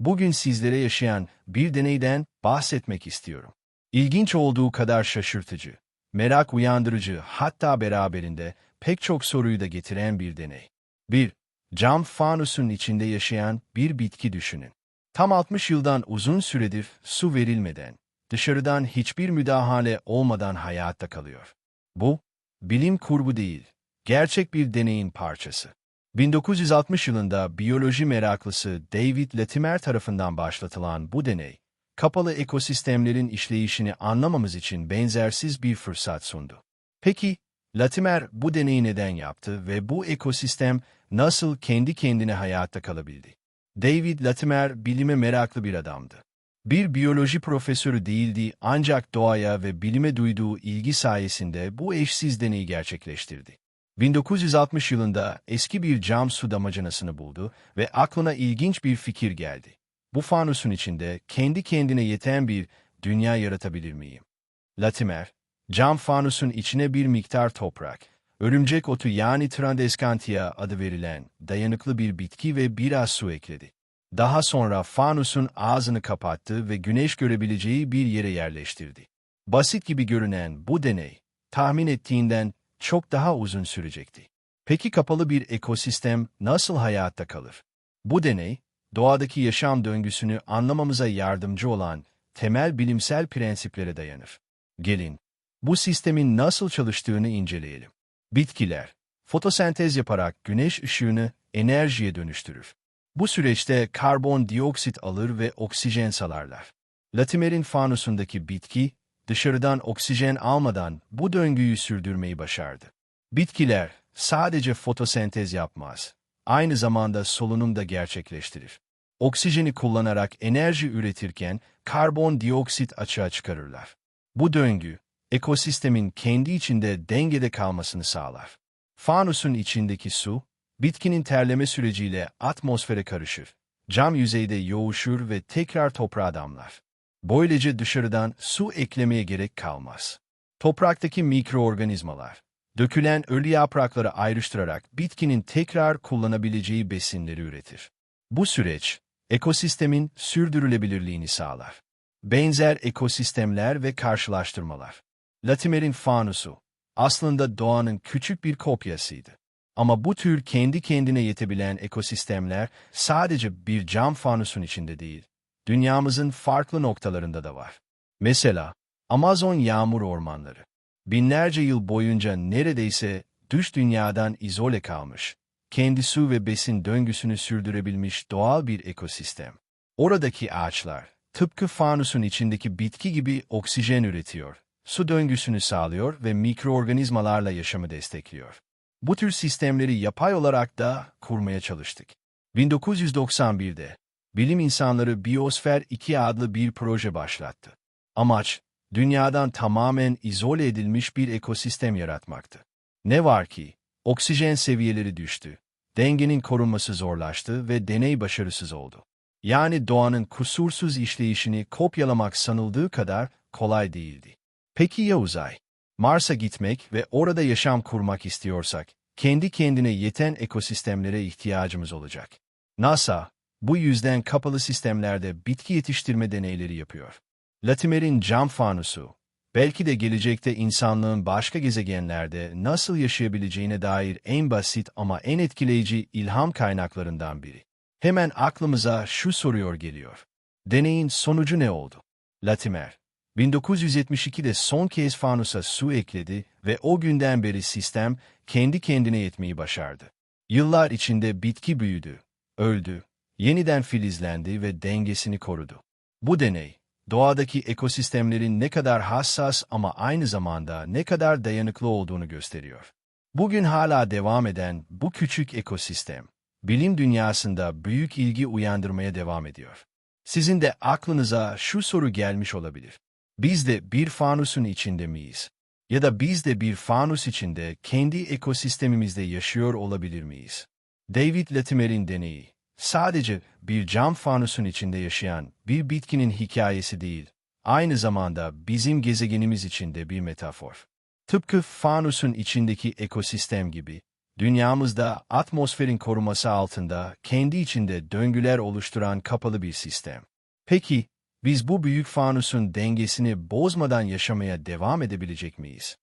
Bugün sizlere yaşayan bir deneyden bahsetmek istiyorum. İlginç olduğu kadar şaşırtıcı, merak uyandırıcı hatta beraberinde pek çok soruyu da getiren bir deney. 1. Cam fanusun içinde yaşayan bir bitki düşünün. Tam 60 yıldan uzun süredir su verilmeden, dışarıdan hiçbir müdahale olmadan hayatta kalıyor. Bu, bilim kurgu değil, gerçek bir deneyin parçası. 1960 yılında biyoloji meraklısı David Latimer tarafından başlatılan bu deney, kapalı ekosistemlerin işleyişini anlamamız için benzersiz bir fırsat sundu. Peki, Latimer bu deneyi neden yaptı ve bu ekosistem nasıl kendi kendine hayatta kalabildi? David Latimer bilime meraklı bir adamdı. Bir biyoloji profesörü değildi ancak doğaya ve bilime duyduğu ilgi sayesinde bu eşsiz deneyi gerçekleştirdi. 1960 yılında eski bir cam su damacanasını buldu ve aklına ilginç bir fikir geldi. Bu fanusun içinde kendi kendine yeten bir dünya yaratabilir miyim? Latimer, cam fanusun içine bir miktar toprak, örümcek otu yani Trandescantia adı verilen dayanıklı bir bitki ve biraz su ekledi. Daha sonra fanusun ağzını kapattı ve güneş görebileceği bir yere yerleştirdi. Basit gibi görünen bu deney, tahmin ettiğinden çok daha uzun sürecekti. Peki kapalı bir ekosistem nasıl hayatta kalır? Bu deney, doğadaki yaşam döngüsünü anlamamıza yardımcı olan temel bilimsel prensiplere dayanır. Gelin, bu sistemin nasıl çalıştığını inceleyelim. Bitkiler, fotosentez yaparak güneş ışığını enerjiye dönüştürür. Bu süreçte karbondioksit alır ve oksijen salarlar. Latimer'in fanusundaki bitki, dışarıdan oksijen almadan bu döngüyü sürdürmeyi başardı. Bitkiler sadece fotosentez yapmaz, aynı zamanda solunum da gerçekleştirir. Oksijeni kullanarak enerji üretirken karbondioksit açığa çıkarırlar. Bu döngü, ekosistemin kendi içinde dengede kalmasını sağlar. Fanusun içindeki su, bitkinin terleme süreciyle atmosfere karışır, cam yüzeyde yoğuşur ve tekrar toprağa damlar. Böylece dışarıdan su eklemeye gerek kalmaz. Topraktaki mikroorganizmalar, dökülen ölü yaprakları ayrıştırarak bitkinin tekrar kullanabileceği besinleri üretir. Bu süreç, ekosistemin sürdürülebilirliğini sağlar. Benzer ekosistemler ve karşılaştırmalar. Latimer'in fanusu, aslında doğanın küçük bir kopyasıydı. Ama bu tür kendi kendine yetebilen ekosistemler sadece bir cam fanusun içinde değil, dünyamızın farklı noktalarında da var. Mesela, Amazon yağmur ormanları. Binlerce yıl boyunca neredeyse dış dünyadan izole kalmış, kendi su ve besin döngüsünü sürdürebilmiş doğal bir ekosistem. Oradaki ağaçlar, tıpkı fanusun içindeki bitki gibi oksijen üretiyor, su döngüsünü sağlıyor ve mikroorganizmalarla yaşamı destekliyor. Bu tür sistemleri yapay olarak da kurmaya çalıştık. 1991'de bilim insanları Biosfer 2 adlı bir proje başlattı. Amaç, dünyadan tamamen izole edilmiş bir ekosistem yaratmaktı. Ne var ki, oksijen seviyeleri düştü, dengenin korunması zorlaştı ve deney başarısız oldu. Yani doğanın kusursuz işleyişini kopyalamak sanıldığı kadar kolay değildi. Peki ya uzay? Mars'a gitmek ve orada yaşam kurmak istiyorsak, kendi kendine yeten ekosistemlere ihtiyacımız olacak. NASA, bu yüzden kapalı sistemlerde bitki yetiştirme deneyleri yapıyor. Latimer'in cam fanusu, belki de gelecekte insanlığın başka gezegenlerde nasıl yaşayabileceğine dair en basit ama en etkileyici ilham kaynaklarından biri. Hemen aklımıza şu soruyor geliyor. Deneyin sonucu ne oldu? Latimer, 1972'de son kez fanusa su ekledi ve o günden beri sistem kendi kendine yetmeyi başardı. Yıllar içinde bitki büyüdü, öldü, yeniden filizlendi ve dengesini korudu. Bu deney, doğadaki ekosistemlerin ne kadar hassas ama aynı zamanda ne kadar dayanıklı olduğunu gösteriyor. Bugün hala devam eden bu küçük ekosistem, bilim dünyasında büyük ilgi uyandırmaya devam ediyor. Sizin de aklınıza şu soru gelmiş olabilir. Biz de bir fanusun içinde miyiz? Ya da biz de bir fanus içinde kendi ekosistemimizde yaşıyor olabilir miyiz? David Latimer'in deneyi, sadece bir cam fanusun içinde yaşayan bir bitkinin hikayesi değil, aynı zamanda bizim gezegenimiz içinde bir metafor. Tıpkı fanusun içindeki ekosistem gibi, Dünyamızda atmosferin koruması altında kendi içinde döngüler oluşturan kapalı bir sistem. Peki, biz bu büyük fanusun dengesini bozmadan yaşamaya devam edebilecek miyiz?